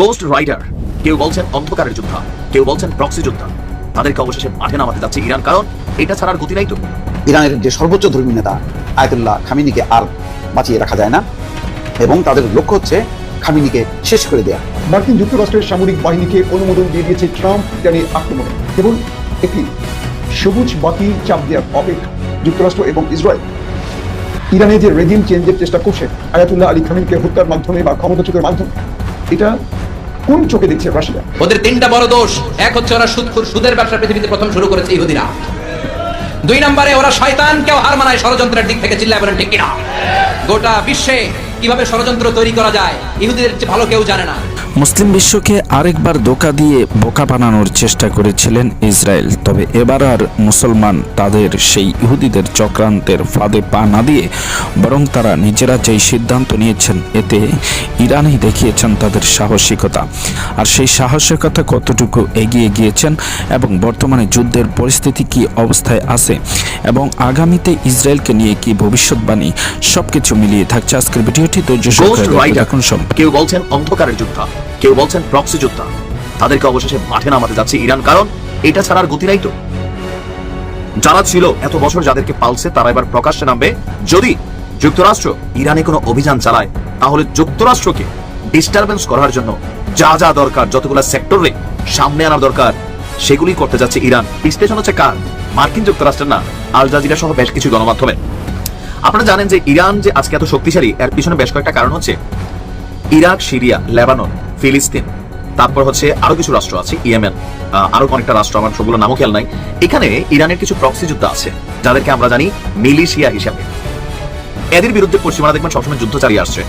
Ghost rider কেউ বলছেন অন্ধকারের যোদ্ধা কেউ বলছেন প্রক্সি যোদ্ধা। তাদেরকে অবশেষে মাঠে নামাতে যাচ্ছে ইরান কারণ এটা ছাড়ার গতি নাই তো। ইরানের যে সর্বোচ্চ ধর্মী নেতা আয়তুল্লাহ খামিনিকে আর বাঁচিয়ে রাখা যায় না এবং তাদের লক্ষ্য হচ্ছে খামিনিকে শেষ করে দেয়া। মার্কিন যুক্তরাষ্ট্রের সামরিক বাহিনীকে অনুমোদন দিয়ে দিয়েছে ট্রাম্প ইরানের আক্রমণে। কেবল একটি সবুজ বাতি চাপ দেওয়ার অপেক্ষা যুক্তরাষ্ট্র এবং ইসরায়েল। ইরানে যে রেজিম চেঞ্জের চেষ্টা করছে আয়াতুল্লাহ আলী খামিনকে হত্যার মাধ্যমে বা ক্ষমতাচ্যুতের মাধ্যমে এটা কোন চোখে দেখছে রাশিয়া ওদের তিনটা বড় দোষ। এক হচ্ছে ওরা সুদখোর, সুদের ব্যবসা পৃথিবীতে প্রথম শুরু করেছে ইহুদিরা। দুই নম্বরে ওরা শয়তানকেও হার মানায় ষড়যন্ত্রের দিক থেকে চিল্লায় বলেন, ঠিক কিনা? গোটা বিশ্বে কীভাবে ষড়যন্ত্র তৈরি করা যায়, ইহুদিদের ভালো কেউ জানে না। মুসলিম বিশ্বকে আরেকবার দোকা দিয়ে বোকা বানানোর চেষ্টা করেছিলেন ইসরায়েল। তবে এবার আর মুসলমান তাদের সেই ইহুদিদের চক্রান্তের ফাঁদে পা না দিয়ে বরং তারা নিজেরা যেই সিদ্ধান্ত নিয়েছেন, এতে ইরানই দেখিয়েছেন তাদের সাহসিকতা। আর সেই সাহসিকতা কতটুকু এগিয়ে গিয়েছেন এবং বর্তমানে যুদ্ধের পরিস্থিতি কি অবস্থায় আছে এবং আগামীতে ইসরায়েলকে নিয়ে কি ভবিষ্যৎবাণী সবকিছু মিলিয়ে থাকছে আজকের ভিডিওটি। ধৈর্য রাইডার দেখুন সব। কেউ বলছেন অন্ধকারের যোদ্ধা কেউ বলছেন প্রক্সি যোদ্ধা। তাদেরকে অবশেষে মাঠে নামাতে যাচ্ছে ইরান কারণ এটা ছাড়ার গতি নাই তো। যারা ছিল এত বছর যাদেরকে পালছে তারা এবার প্রকাশ্যে নামবে। যদি যুক্তরাষ্ট্র ইরানে কোনো অভিযান চালায় তাহলে যুক্তরাষ্ট্রকে ডিস্টারবেন্স করার জন্য যা যা দরকার যতগুলো সেক্টরে সামনে আনার দরকার সেগুলি করতে যাচ্ছে ইরান। বিশ্লেষণ হচ্ছে কার? মার্কিন যুক্তরাষ্ট্রের না? আল জাজিরা সহ বেশ কিছু গণমাধ্যমের আপনারা জানেন যে ইরান যে আজকে এত শক্তিশালী, এর পিছনে বেশ কয়েকটা কারণ হচ্ছে। ইরাক, সিরিয়া, লেবানন, ফিলিস্তিন, তারপর হচ্ছে আরও কিছু রাষ্ট্র আছে, ইয়েমেন আরও অনেকটা রাষ্ট্র, আমার সবগুলো নামও খেয়াল নাই। এখানে ইরানের কিছু প্রক্সি যুদ্ধ আছে, যাদেরকে আমরা জানি মিলিশিয়া হিসাবে। এদের বিরুদ্ধে পশ্চিমারা দেখবেন সবসময় যুদ্ধ চালিয়ে আসছে।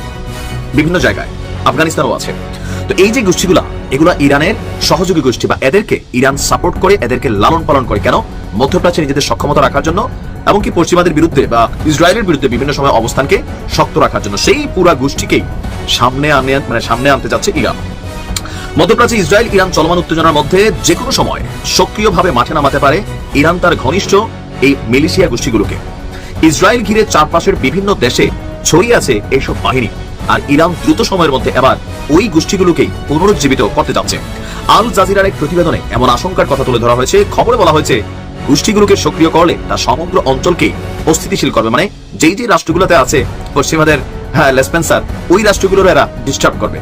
বিভিন্ন জায়গায়, আফগানিস্তানও আছে। তো এই যে গোষ্ঠীগুলা, এগুলা ইরানের সহযোগী গোষ্ঠী বা এদেরকে ইরান সাপোর্ট করে, এদেরকে লালন পালন করে কেন? মধ্যপ্রাচ্যে নিজেদের সক্ষমতা রাখার জন্য, এমনকি পশ্চিমাদের বিরুদ্ধে বা ইসরায়েলের বিরুদ্ধে বিভিন্ন সময় অবস্থানকে শক্ত রাখার জন্য। সেই পুরা গোষ্ঠীকেই সামনে আনে মানে সামনে আনতে যাচ্ছে ইরান। মধ্যপ্রাচ্যে ইসরায়েল, ইরান চলমান উত্তেজনার মধ্যে যে কোনো সময় সক্রিয়ভাবে মাঠে নামাতে পারে ইরান তার ঘনিষ্ঠ এই মিলিশিয়া গোষ্ঠীগুলোকে। ইসরায়েল ঘিরে চারপাশের বিভিন্ন দেশে ছড়িয়ে আছে এইসব বাহিনী, আর ইরান দ্রুত সময়ের মধ্যে এবার ওই গোষ্ঠীগুলোকেই পুনরুজ্জীবিত করতে যাচ্ছে। আল জাজিরার এক প্রতিবেদনে এমন আশঙ্কার কথা তুলে ধরা হয়েছে। খবরে বলা হয়েছে গোষ্ঠীগুলোকে সক্রিয় করলে তা সমগ্র অঞ্চলকেই অস্থিতিশীল করবে। মানে যেই যে রাষ্ট্রগুলোতে আছে, পশ্চিমাদের হ্যাঁ লেসপেন্সার, ওই রাষ্ট্রগুলোর এরা ডিস্টার্ব করবে।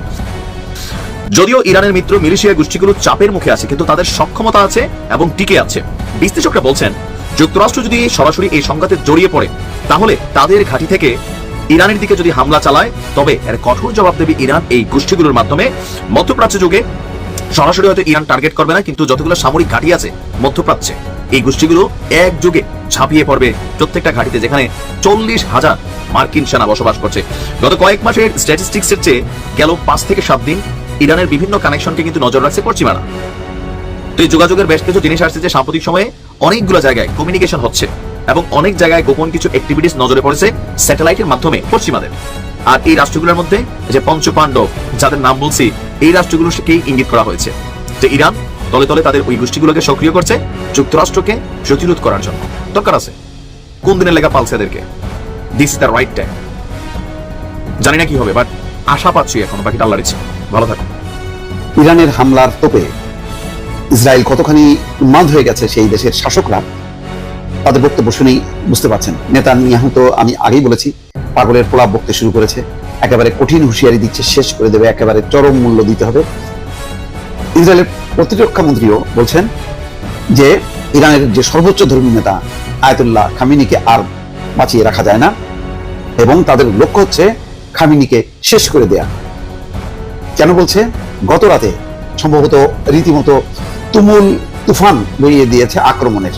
যদিও ইরানের মিত্র মিলিশিয়া গোষ্ঠীগুলো চাপের মুখে আছে, কিন্তু তাদের সক্ষমতা আছে এবং টিকে আছে। বিশ্লেষকরা বলছেন, যুক্তরাষ্ট্র যদি সরাসরি এই সংঘাতে জড়িয়ে পড়ে, তাহলে তাদের ঘাঁটি থেকে ইরানের দিকে যদি হামলা চালায়, তবে এর কঠোর জবাব দেবে ইরান এই গোষ্ঠীগুলোর মাধ্যমে। মধ্যপ্রাচ্য যুগে সরাসরি হয়তো ইরান টার্গেট করবে না, কিন্তু যতগুলো সামরিক ঘাঁটি আছে, মধ্যপ্রাচ্যে। এই গোষ্ঠীগুলো এক যুগে ঝাঁপিয়ে পড়বে প্রত্যেকটা ঘাঁটিতে যেখানে চল্লিশ হাজার মার্কিন সেনা বসবাস করছে। গত কয়েক মাসের স্ট্যাটিস্টিক্স এর চেয়ে গেল পাঁচ থেকে সাত দিন ইরানের বিভিন্ন কানেকশনকে কিন্তু নজর রাখছে পশ্চিমারা। তো এই যোগাযোগের বেশ কিছু জিনিস আসছে যে সাম্প্রতিক সময়ে অনেকগুলো জায়গায় কমিউনিকেশন হচ্ছে এবং অনেক জায়গায় গোপন কিছু অ্যাক্টিভিটিস নজরে পড়েছে স্যাটেলাইটের মাধ্যমে পশ্চিমাদের। আর এই রাষ্ট্রগুলোর মধ্যে যে পঞ্চপাণ্ডব, যাদের নাম বলছি, এই রাষ্ট্রগুলোকেই ইঙ্গিত করা হয়েছে যে ইরান তলে তলে তাদের ওই গোষ্ঠীগুলোকে সক্রিয় করছে যুক্তরাষ্ট্রকে প্রতিরোধ করার জন্য। দরকার আছে। কোন দিনের লেখা পালছে এদেরকে? This is the right time জানি না কি হবে বাট আশা পাচ্ছি এখন। বাকিটা আল্লাহর ইচ্ছা। ভালো থাকো। ইরানের হামলার তোপে ইসরায়েল কতখানি উন্মাদ হয়ে গেছে সেই দেশের শাসকরা, তাদের বক্তব্য শুনেই বুঝতে পারছেন। নেতা নিয়াহু আমি আগেই বলেছি, পাগলের প্রলাপ বকতে শুরু করেছে। একেবারে কঠিন হুঁশিয়ারি দিচ্ছে, শেষ করে দেবে। একেবারে চরম মূল্য দিতে হবে। ইসরায়েলের প্রতিরক্ষা মন্ত্রীও বলছেন যে ইরানের যে সর্বোচ্চ ধর্মী নেতা আয়াতুল্লাহ খামিনিকে আর বাঁচিয়ে রাখা যায় না এবং তাদের লক্ষ্য হচ্ছে খামিনিকে শেষ করে দেয়া। কেন বলছে? গত রাতে সম্ভবত রীতিমতো তুমুল তুফান বইয়ে দিয়েছে আক্রমণের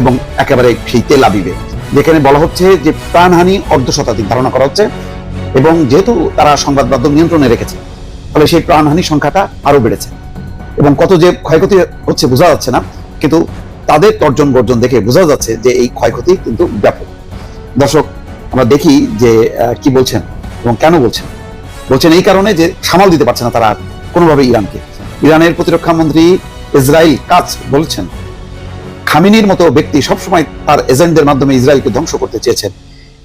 এবং একেবারে সেই তেল আবিবে, যেখানে বলা হচ্ছে যে প্রাণহানি অর্ধ শতাধিক ধারণা করা হচ্ছে এবং যেহেতু তারা সংবাদ মাধ্যম নিয়ন্ত্রণে রেখেছে, ফলে সেই প্রাণহানি সংখ্যাটা আরও বেড়েছে। এবং কত যে ক্ষয়ক্ষতি হচ্ছে বোঝা যাচ্ছে না, কিন্তু তাদের তর্জন গর্জন দেখে বোঝা যাচ্ছে যে এই ক্ষয়ক্ষতি কিন্তু ব্যাপক। দর্শক, আমরা দেখি যে কি বলছেন এবং কেন বলছেন? বলছেন এই কারণে যে সামাল দিতে পারছে না তারা আর কোনোভাবে ইরানকে। ইরানের প্রতিরক্ষা মন্ত্রী ইসরায়েল কাজ বলছেন, খামিনির মতো ব্যক্তি সবসময় তার এজেন্টদের মাধ্যমে ইসরায়েলকে ধ্বংস করতে চেয়েছেন।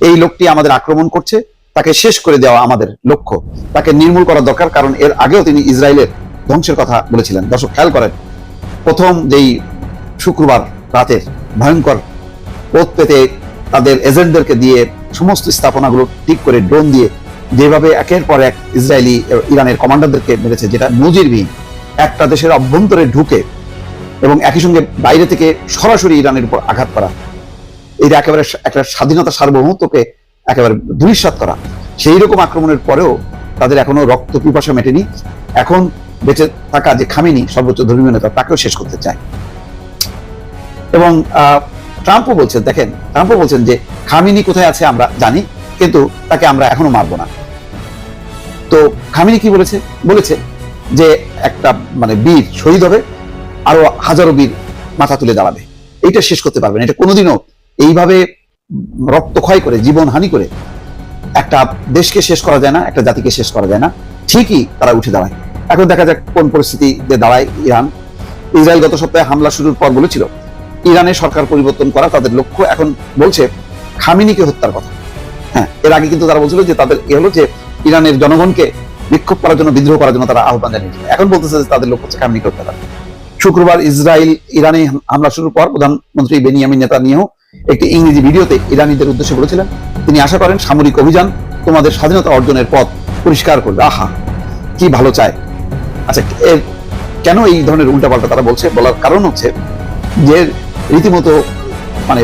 এই লোকটি আমাদের আক্রমণ করছে, তাকে শেষ করে দেওয়া আমাদের লক্ষ্য। তাকে নির্মূল করা দরকার, কারণ এর আগেও তিনি ইসরায়েলের ধ্বংসের কথা বলেছিলেন। দর্শক, খেয়াল করেন, প্রথম যেই শুক্রবার রাতের ভয়ঙ্কর পথ পেতে তাদের এজেন্টদেরকে দিয়ে সমস্ত স্থাপনাগুলো ঠিক করে ড্রোন দিয়ে যেভাবে একের পর এক ইসরায়েলি ইরানের কমান্ডারদেরকে মেরেছে, যেটা নজিরবিহীন, একটা দেশের অভ্যন্তরে ঢুকে এবং একই সঙ্গে বাইরে থেকে সরাসরি ইরানের উপর আঘাত করা, এটা একেবারে একটা স্বাধীনতা সার্বভৌমত্বকে একেবারে ধূলিসাৎ করা। সেই রকম আক্রমণের পরেও তাদের এখনও রক্ত পিপাসা মেটেনি। এখন বেঁচে থাকা যে খামেনি সর্বোচ্চ ধর্মীয় নেতা, তাকেও শেষ করতে চায়। এবং ট্রাম্পও বলছেন, দেখেন, ট্রাম্পও বলছেন যে খামিনি কোথায় আছে আমরা জানি, কিন্তু তাকে আমরা এখনও মারবো না। তো খামিনি কি বলেছে? বলেছে যে একটা মানে বীর শহীদ হবে, আরও হাজারো বীর মাথা তুলে দাঁড়াবে। এইটা শেষ করতে পারবে না। এটা কোনোদিনও এইভাবে রক্তক্ষয় করে, জীবন হানি করে একটা দেশকে শেষ করা যায় না, একটা জাতিকে শেষ করা যায় না। ঠিকই তারা উঠে দাঁড়ায়। এখন দেখা যাক কোন পরিস্থিতিতে দাঁড়ায় ইরান। ইসরায়েল গত সপ্তাহে হামলা শুরুর পর বলেছিল ইরানের সরকার পরিবর্তন করা তাদের লক্ষ্য। এখন বলছে, খামিনিকে হত্যার কথা। হ্যাঁ এর আগে কিন্তু তারা বলছিল যে তাদের এ হলো যে ইরানের জনগণকে বিক্ষোভ করার জন্য, বিদ্রোহ করার জন্য তারা আহ্বান জানিয়েছিল। এখন বলতেছে যে তাদের লক্ষ্য হচ্ছে খামিনিকে হত্যা করা। শুক্রবার ইসরায়েল, ইরানে হামলা শুরুর পর প্রধানমন্ত্রী বেনিয়ামিন নেতানিয়াহু একটি ইংরেজি ভিডিওতে ইরানিদের উদ্দেশ্যে বলেছিলেন, তিনি আশা করেন সামরিক অভিযান তোমাদের স্বাধীনতা অর্জনের পথ পরিষ্কার করবে। আহা, কি ভালো চায়। আচ্ছা কেন এই ধরনের উল্টাপাল্টা তারা বলছে? বলার কারণ হচ্ছে যে রীতিমতো মানে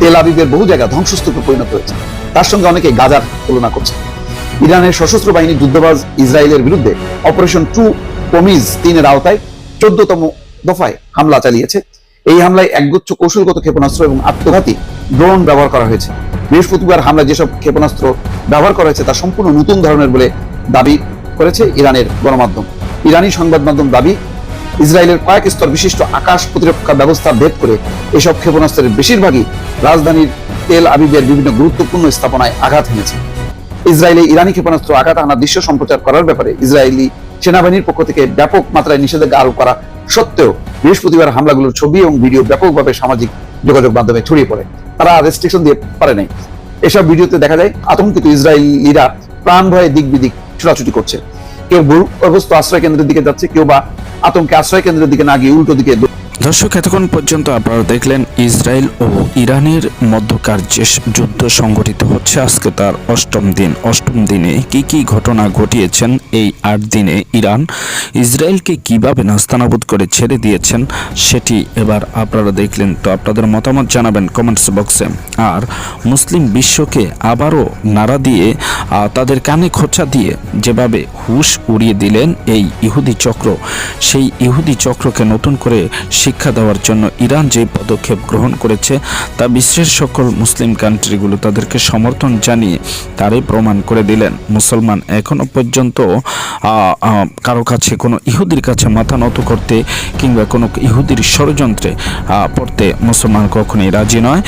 তেল আবিবের বহু জায়গা ধ্বংসস্তূপে পরিণত হয়েছে। তার সঙ্গে অনেকে গাজার তুলনা করছে। ইরানের সশস্ত্র বাহিনী যুদ্ধবাজ ইসরায়েলের বিরুদ্ধে অপারেশন টু পমিজ তিনের আওতায় চোদ্দতম দফায় হামলা চালিয়েছে। এই হামলায় একগুচ্ছ কৌশলগত ক্ষেপণাস্ত্র এবং আত্মঘাতী ড্রোন ব্যবহার করা হয়েছে। বৃহস্পতিবার হামলায় যেসব ক্ষেপণাস্ত্র ব্যবহার করা হয়েছে তা সম্পূর্ণ নতুন ধরনের বলে দাবি করেছে ইরানের গণমাধ্যম। ইরানি সংবাদ মাধ্যম দাবি, ইসরায়েলের কয়েক স্তর বিশিষ্ট আকাশ প্রতিরক্ষা ব্যবস্থা ভেদ করে এসব ক্ষেপণাস্ত্রের বেশিরভাগই রাজধানীর তেল আবিবের বিভিন্ন গুরুত্বপূর্ণ স্থাপনায় আঘাত হেনেছে। ইসরায়েলে ইরানি ক্ষেপণাস্ত্র আঘাত হানা দৃশ্য সম্প্রচার করার ব্যাপারে ইসরায়েলি সেনাবাহিনীর পক্ষ থেকে ব্যাপক মাত্রায় নিষেধাজ্ঞা আরোপ করা সত্ত্বেও বৃহস্পতিবার হামলাগুলোর ছবি এবং ভিডিও ব্যাপকভাবে সামাজিক যোগাযোগ মাধ্যমে ছড়িয়ে পড়ে। তারা রেস্ট্রিকশন দিয়ে পারে নাই। এসব ভিডিওতে দেখা যায়, আতঙ্কিত ইসরায়েলিরা প্রাণ ভয়ে দিক বিদিক ছোটাছুটি করছে। কেউ ভূগর্ভস্থ আশ্রয় কেন্দ্রের দিকে যাচ্ছে, কেউ বা আতঙ্কে আশ্রয় কেন্দ্রের দিকে না গিয়ে উল্টো দিকে দর্শক, এতক্ষণ পর্যন্ত আপনারা দেখলেন ইসরায়েল ও ইরানের মধ্যকার যে যুদ্ধ সংঘটিত হচ্ছে, আজকে তার অষ্টম দিন। অষ্টম দিনে কি কি ঘটনা ঘটিয়েছেন এই আট দিনে ইরান? ইসরায়েলকে কীভাবে নাস্তানাবুদ করে ছেড়ে দিয়েছেন সেটি এবার আপনারা দেখলেন। তো আপনাদের মতামত জানাবেন কমেন্টস বক্সে। আর মুসলিম বিশ্বকে আবারও নাড়া দিয়ে তাদের কানে খোঁচা দিয়ে যেভাবে হুশ উড়িয়ে দিলেন এই ইহুদি চক্র, সেই ইহুদি চক্রকে নতুন করে শিক্ষা দেওয়ার জন্য ইরান যে পদক্ষেপ গ্রহণ করেছে, তা বিশ্বের সকল মুসলিম কান্ট্রিগুলো তাদেরকে সমর্থন জানিয়ে তারই প্রমাণ করে দিলেন। মুসলমান এখনও পর্যন্ত কারও কাছে কোনো ইহুদির কাছে মাথা নত করতে কিংবা কোনো ইহুদির ষড়যন্ত্রে পড়তে মুসলমান কখনোই রাজি নয়।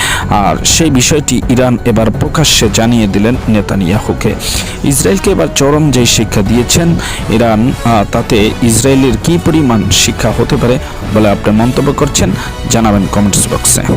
আর সেই বিষয়টি ইরান এবার প্রকাশ্যে জানিয়ে দিলেন নেতানিয়াহুকে। ইসরায়েলকে এবার চরম যে শিক্ষা দিয়েছেন, ইরান তাতে ইসরায়েলের কি পরিমাণ শিক্ষা হতে পারে বলে আপনি মন্তব্য করছেন জানাবেন কমেন্টস বক্সে।